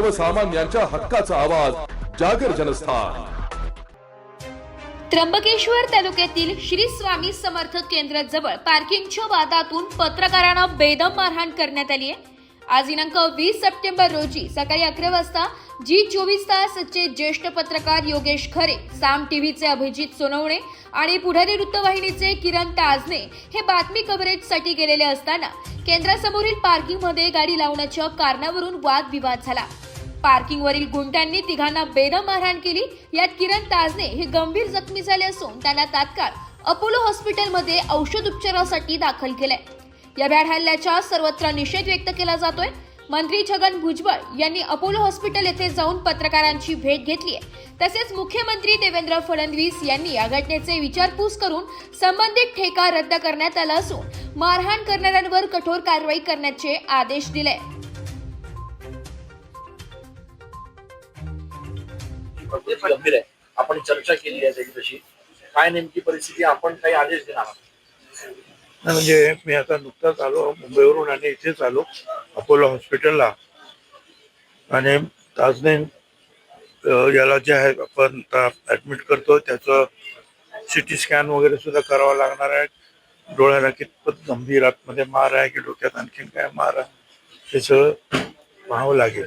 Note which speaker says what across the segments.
Speaker 1: सर्वसामान्यांच्या हक्काचा आवाज जागर जनस्थान.
Speaker 2: त्र्यंबकेश्वर तालुक्यातील श्री स्वामी समर्थ केंद्राजवळ पार्किंगच्या वादातून पत्रकारांना बेदम मारहाण करण्यात आली आहे. आज दिनांक वीस सप्टेंबर रोजी सकाळी अकरा वाजता जी चोवीस तासचे ज्येष्ठ पत्रकार योगेश खरे साम टीव्हीचे अभिजित सोनवणे आणि पुढारी वृत्तवाहिनीचे किरण ताजने हे बातमी कव्हरेजसाठी गेलेले असताना केंद्रासमोरील पार्किंगमध्ये गाडी लावण्याच्या कारणावरून वादविवाद झाला. पार्किंगवरील गुंड्यांनी तिघांना बेदम मारहाण केली. यात किरण ताजने हे गंभीर जखमी झाले असून त्यांना तात्काळ अपोलो हॉस्पिटलमध्ये औषध उपचारासाठी दाखल केलंय. या भ्याड हल्ल्याचा सर्वत्र निषेध व्यक्त केला जातोय. मंत्री छगन भुजबळ यांनी अपोलो हॉस्पिटल येथे जाऊन पत्रकारांची भेट घेतली आहे. तसेच मुख्यमंत्री देवेंद्र फडणवीस यांनी या घटनेचे विचारपूस करून संबंधित ठेका रद्द करण्यात आला असून मारहाण करणाऱ्यांवर कठोर कारवाई करण्याचे आदेश दिले
Speaker 3: खूप गंभीर आहे. आपण चर्चा केली आहे त्याची तशी काय नेमकी परिस्थिती आपण काही आदेश देणार
Speaker 4: म्हणजे मी आता नुकताच आलो मुंबईवरून आणि इथेच आलो अपोलो हॉस्पिटलला. आणि ताजने याला जे आहे आपण ऍडमिट करतो त्याचं सिटी स्कॅन वगैरे सुद्धा करावा लागणार आहे. डोळ्याला कितपत गंभीर आतमध्ये मार आहे की डोक्यात आणखीन काय मार आहे हे सगळं पाहावं लागेल.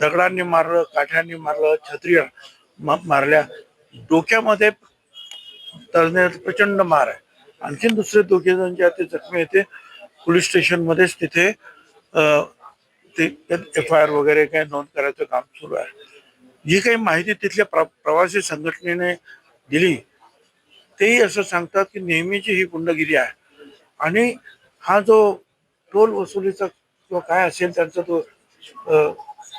Speaker 4: दगडांनी मारलं काठ्यांनी मारलं छत्र्या मारल्या. डोक्यामध्ये तरण्याचा प्रचंड मार आहे. आणखीन दुसरे दोघे जण जे ते जखमी येते पोलीस स्टेशनमध्येच तिथे ते एफ आय आर वगैरे काही नोंद करायचं काम सुरू आहे. जी काही माहिती तिथल्या प्र प्रवासी संघटनेने दिली तेही असं सांगतात की नेहमीची ही गुंडगिरी आहे. आणि हा जो टोल वसुलीचा किंवा काय असेल त्यांचा तो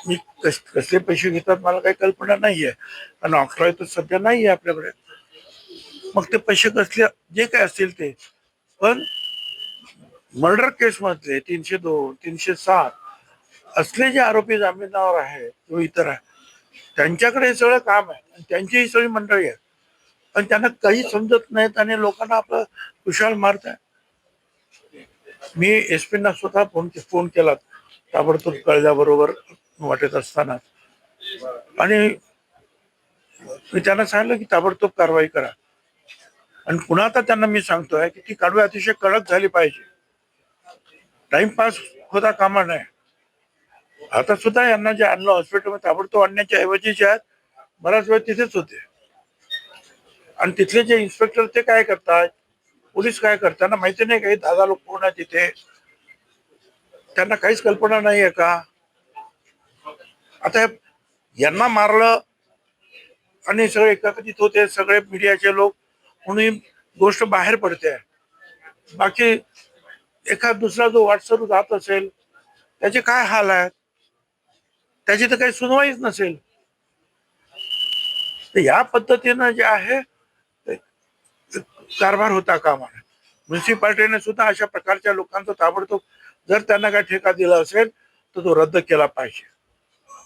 Speaker 4: मी कस कसले पैसे घेतात मला काही कल्पना नाहीये. आणि ऑक्ट्रॉय तर सध्या नाहीये आपल्याकडे. मग ते पैसे कसले जे काय असतील ते. पण मर्डर केस मधले तीनशे दोन तीनशे सात असले जे आरोपी जामिनावर आहे किंवा इतर आहे त्यांच्याकडे हे सगळं काम आहे. आणि त्यांची ही सगळी मंडळी आहे. पण त्यांना काही समजत नाहीत आणि लोकांना आपलं कुशाल मारत आहे मी एस पीना स्वतः फोन फोन केला. ताबडतोब कळल्याबरोबर वाटत असताना. आणि मी त्यांना सांगितलं की ताबडतोब कारवाई करा. आणि पुन्हा आता त्यांना मी सांगतोय की ती कारवाई अतिशय कडक झाली पाहिजे. टाइमपास होता कामा नाही आता सुद्धा यांना जे आणलं हॉस्पिटलमध्ये ताबडतोब आणण्याच्या ऐवजी जे आहेत बराच वेळ तिथेच होते. आणि तिथले जे इन्स्पेक्टर ते काय करतात? पोलीस काय करताना माहिती नाही काही दादा लोक कोण आहे तिथे? त्यांना काहीच कल्पना नाही आहे का? आता यांना मारलं आणि सगळे एकत्रित होते सगळे मीडियाचे लोक म्हणून गोष्ट बाहेर पडते. बाकी एखाद दुसरा जो व्हॉट्सअप जात असेल त्याचे काय हाल आहेत? त्याची तर काही सुनवाईच नसेल. तर या पद्धतीनं जे आहे कारभार होता कामा म्युन्सिपाल्टीने सुद्धा अशा प्रकारच्या लोकांचा ताबडतोब जर त्यांना काय ठेका दिला असेल तर तो रद्द केला पाहिजे.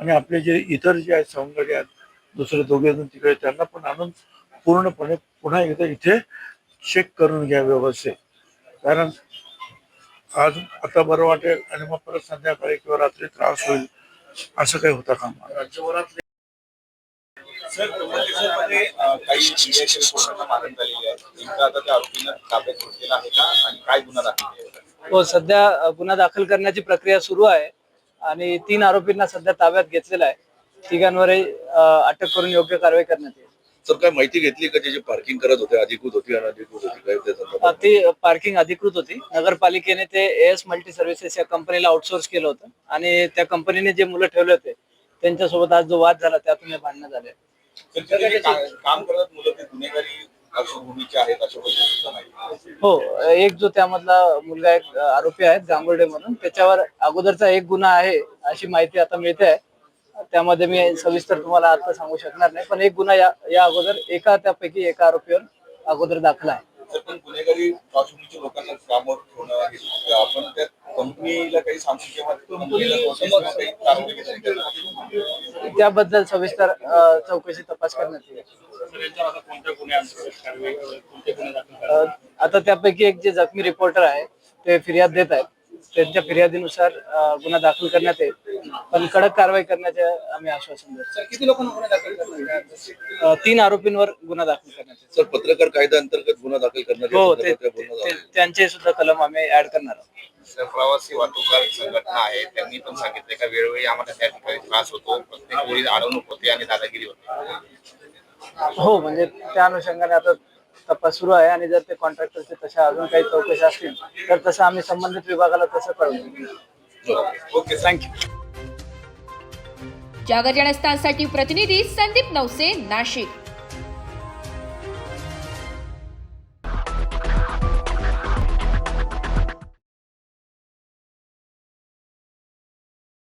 Speaker 4: आणि आपले जे इतर जे आहेत सवंगडी आहेत दुसरे दोघे जण तिकडे त्यांना पण आणून पूर्णपणे पुन्हा एकदा इथे चेक करून घ्या व्यवस्थित कारण आज आता बरं वाटेल आणि मग परत संध्याकाळी किंवा रात्री त्रास होईल असं काही होता कामा
Speaker 5: आहे?
Speaker 6: हो सध्या गुन्हा दाखल करण्याची प्रक्रिया सुरू आहे. आणि तीन आरोपींना सध्या ताब्यात घेतलेला आहे. तिघांवरही अटक करून योग्य कारवाई करण्यात येईल.
Speaker 7: सर काय माहिती घेतली का त्याची पार्किंग करत होते अधिकृत होती अनधिकृत होती काय त्या
Speaker 6: अ,
Speaker 7: संदर्भात
Speaker 6: ती पार्किंग अधिकृत होती. नगरपालिकेने ते एस मल्टी सर्व्हिसेस या कंपनीला आउटसोर्स केलं होतं. आणि त्या कंपनीने जे मुलं ठेवले होते त्यांच्यासोबत आज जो वाद झाला त्यातून हे भांडणं झाले.
Speaker 5: जे काम करत मुलं ते गुन्हेगारी पार्श्वभूमीचे आहेत अशा पद्धतीचं माहिती
Speaker 6: हो एक जो त्यामधला मुलगा एक आरोपी आहे गांगुर्डे म्हणून त्याच्यावर अगोदरचा एक गुन्हा आहे अशी माहिती आता मिळते आहे त्यामध्ये मी सविस्तर तुम्हाला आता सांगू शकणार नाही पण एक गुन्हा या या अगोदर एका त्यापैकी एका आरोपीवर अगोदर दाखला आहे
Speaker 5: तर पण गुन्हेगारी पार्श्वभूमीच्या लोकांना कामावर ठेवणं हे चुकीचं आहे. आपण त्या कंपनीला काही सांगू किंवा कंपनीला notice किंवा काही कारवाई केली त्याच्यावर?
Speaker 6: त्याबद्दल सविस्तर अ, चौकशी तपास करण्यात येईल आता त्यापैकी एक जे जखमी रिपोर्टर आहे ते फिर्याद देत आहेत. त्यांच्या फिर्यादीनुसार गुन्हा दाखल करण्यात येईल. पण कडक कारवाई करण्याचे आम्ही आश्वासन देतो.
Speaker 5: किती लोकांना गुन्हे दाखल
Speaker 6: तीन आरोपींवर गुन्हा दाखल करण्यात येईल.
Speaker 7: सर पत्रकार कायदा अंतर्गत गुन्हा दाखल करण्यात
Speaker 6: हो. त्यांचे सुद्धा कलम आम्ही ऍड करणार आहोत.
Speaker 5: प्रवासी वाहतूकदार संघटना आहे त्यांनी पण सांगितले का वेळोवेळी आम्हाला त्या ठिकाणी त्रास होतो प्रत्येक वेळी अडवणूक होते आणि दादागिरी होते.
Speaker 6: हो म्हणजे त्या अनुषंगाने आता तपास सुरू आहे आणि जर ते कॉन्ट्रॅक्टरचे तशा अजून काही चौकशी असतील तर तसं आम्ही संबंधित विभागाला तसं कळवू.
Speaker 5: ओके
Speaker 6: थँक्यू
Speaker 2: जागर जनस्थानसाठी प्रतिनिधी संदीप नवसे नाशिक.